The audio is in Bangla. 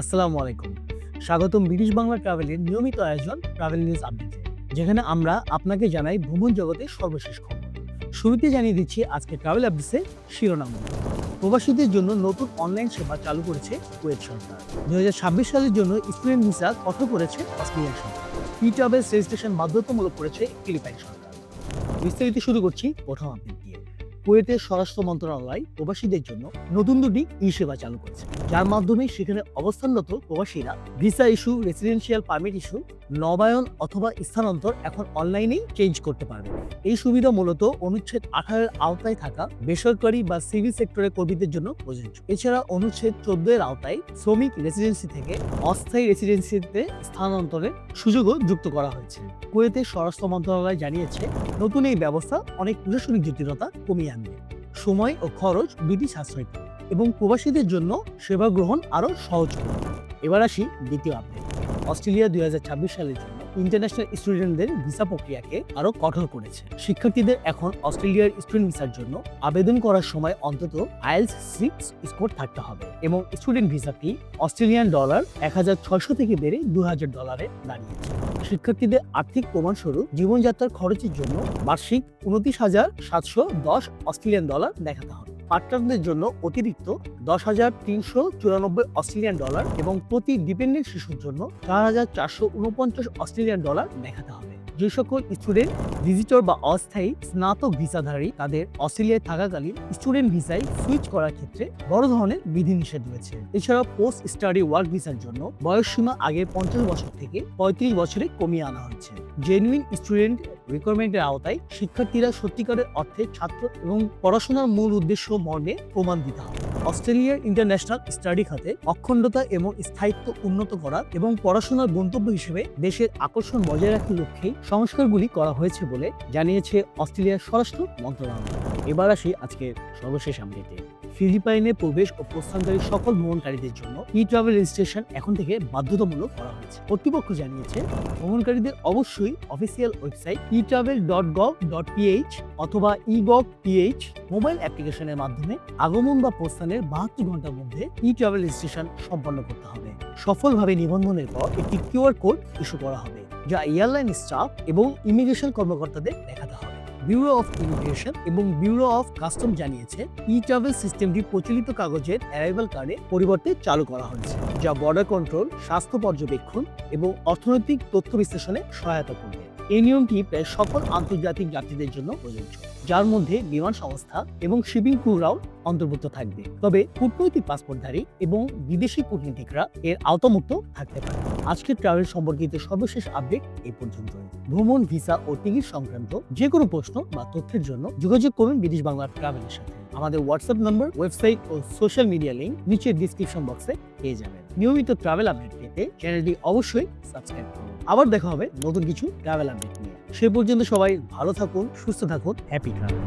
আসসালামু আলাইকুম। স্বাগতম ব্রিটিশ বাংলা ট্রাভেলের নিয়মিত আয়োজন ট্রাভেল নিউজ আপডেটে, যেখানে আমরা আপনাকে জানাই ভ্রমণ জগতের সর্বশেষ খবর। শুরুতে জানিয়ে দিচ্ছি আজকে ট্রাভেল আপডেটসে শিরোনাম। প্রবাসীদের জন্য নতুন অনলাইন সেবা চালু করেছে কুয়েত সরকার। দুই হাজার ছাব্বিশ সালের জন্য স্টুডেন্ট ভিসা কঠোর করেছে অস্ট্রেলিয়ান সরকার। ই ট্রাভেল রেজিস্ট্রেশন বাধ্যতামূলক করেছে ফিলিপাইন সরকার। বিস্তারিত শুরু করছি প্রথম আপডেট। কুয়েতের স্বরাষ্ট্র মন্ত্রণালয় প্রবাসীদের জন্য নতুন দুটি ই সেবা চালু করেছে। যার মাধ্যমে সেখানে অবস্থানরত প্রবাসীরা visa issue, residential permit issue, নবায়ন অথবা স্থানান্তর এখন অনলাইনেই চেঞ্জ করতে পারবে। এই সুবিধা মূলত অনুচ্ছেদ আঠারোর আওতায় থাকা বেসরকারি বা সিভিল সেক্টরের কর্মীদের জন্য প্রযোজ্য। এছাড়া অনুচ্ছেদ চোদ্দ এর আওতায় শ্রমিক রেসিডেন্সি থেকে অস্থায়ী রেসিডেন্সিতে স্থানান্তরের সুযোগও যুক্ত করা হয়েছে। কুয়েতের স্বরাষ্ট্র মন্ত্রণালয় জানিয়েছে, নতুন এই ব্যবস্থা অনেক প্রশাসনিক জটিলতা কমিয়ে আনবে সময় ও খরচ বৃদ্ধি সাশ্রয় করবে এবং প্রবাসীদের জন্য সেবা গ্রহণ আরও সহজ করবে এবার আসি দ্বিতীয় আপডেট অস্ট্রেলিয়া দুই সালের জন্য ইন্টারন্যাশনাল স্টুডেন্টদের ভিসা প্রক্রিয়াকে আরও কঠোর করেছে। শিক্ষার্থীদের এখন অস্ট্রেলিয়ার স্টুডেন্ট ভিসার জন্য আবেদন করার সময় অন্তত আইএলস সিক্স স্কোর থাকতে হবে এবং student visa fee Australian dollar এক হাজার ছয়শো থেকে বেড়ে দু হাজার ডলারে দাঁড়িয়েছে। শিক্ষার্থীদের আর্থিক প্রমাণস্বরূপ জীবনযাত্রার খরচের জন্য বার্ষিক উনত্রিশ হাজার সাতশো দশ অস্ট্রেলিয়ান ডলার দেখাতে হবে। পার্টনারদের জন্য অতিরিক্ত দশ হাজার তিনশো চুরানব্বই অস্ট্রেলিয়ান ডলার এবং প্রতি ডিপেন্ডেন্ট শিশুর জন্য চার হাজার চারশো উনপঞ্চাশ অস্ট্রেলিয়ান ডলার দেখাতে হবে। যে সকল স্টুডেন্ট, ভিজিটর বা অস্থায়ী স্নাতক ভিসাধারী তাদের অস্ট্রেলিয়ায় থাকাকালীন স্টুডেন্ট ভিসায় সুইচ করার ক্ষেত্রে বড় ধরনের বিধিনিষেধ রয়েছে। এছাড়াও পোস্ট স্টাডি ওয়ার্ক ভিসার জন্য বয়সসীমা আগে পঞ্চাশ বছর থেকে পঁয়ত্রিশ বছরে কমিয়ে আনা হয়েছে। জেনুইন স্টুডেন্ট রিকোয়ারমেন্টের আওতায় শিক্ষার্থীরা সত্যিকারের অর্থে ছাত্র এবং পড়াশোনার মূল উদ্দেশ্য মর্মে প্রমাণ দিতে হবে। অস্ট্রেলিয়ার ইন্টারন্যাশনাল স্টাডি খাতে অখণ্ডতা এবং স্থায়িত্ব উন্নত করা এবং পড়াশোনার গন্তব্য হিসেবে দেশের আকর্ষণ বজায় রাখার লক্ষ্যে সংস্কারগুলি করা হয়েছে বলে জানিয়েছে অস্ট্রেলিয়ার স্বরাষ্ট্র মন্ত্রণালয়। এবার আসি আজকের সর্বশেষ আপডেটে ফিলিপাইনে প্রবেশ ও প্রস্থানকারী সকল ভ্রমণকারীদের জন্য ই ট্রাভেল রেজিস্ট্রেশন এখন থেকে বাধ্যতামূলক করা হয়েছে। কর্তৃপক্ষ জানিয়েছে, ভ্রমণকারীদের অবশ্যই official website e travel dot gov dot PH অথবা ই গভ পিএইচ মোবাইল অ্যাপ্লিকেশনের মাধ্যমে আগমন বা প্রস্থানের বাহাত্তর ঘণ্টার মধ্যে ই ট্রাভেল রেজিস্ট্রেশন সম্পন্ন করতে হবে। সফলভাবে নিবন্ধনের পর একটি কিউআর কোড ইস্যু করা হবে, যা এয়ারলাইন স্টাফ এবং ইমিগ্রেশন কর্মকর্তাদের দেখাতে হবে। ব্যুরো অফ ইমিগ্রেশন এবং ব্যুরো অফ কাস্টম জানিয়েছে ই ট্রাভেল সিস্টেমটি প্রচলিত কাগজের অ্যারাইভাল কার্ডে পরিবর্তে চালু করা হয়েছে, যা বর্ডার কন্ট্রোল স্বাস্থ্য পর্যবেক্ষণ এবং অর্থনৈতিক তথ্য বিশ্লেষণে সহায়তা করবে। এই নিয়মটি প্রায় সকল আন্তর্জাতিক যাত্রীদের জন্য প্রযোজ্য। যার মধ্যে বিমান সংস্থা এবং শিপিং ক্রুরাও অন্তর্ভুক্ত থাকবে। তবে কূটনৈতিক পাসপোর্টধারী এবং বিদেশি কূটনীতিকরা এর আওতামুক্ত থাকতে পারে। আজকের ট্রাভেল সম্পর্কিত সর্বশেষ আপডেট এই পর্যন্ত ভ্রমণ, ভিসা ও টিকিট সংক্রান্ত যে কোনো প্রশ্ন বা তথ্যের জন্য যোগাযোগ করুন বিদেশ বাংলা ট্রাভেলের সাথে। আমাদের হোয়াটসঅ্যাপ নম্বর, ওয়েবসাইট ও সোশ্যাল মিডিয়া লিঙ্ক নিচের ডিসক্রিপশন বক্সে পেয়ে যাবেন। নিয়মিত ট্রাভেল আপডেট পেতে চ্যানেলটি অবশ্যই সাবস্ক্রাইব করুন। আবার দেখা হবে নতুন কিছু ট্রাভেল আপডেট নিয়ে। সে পর্যন্ত সবাই ভালো থাকুন, সুস্থ থাকুন হ্যাপি ট্রাভেল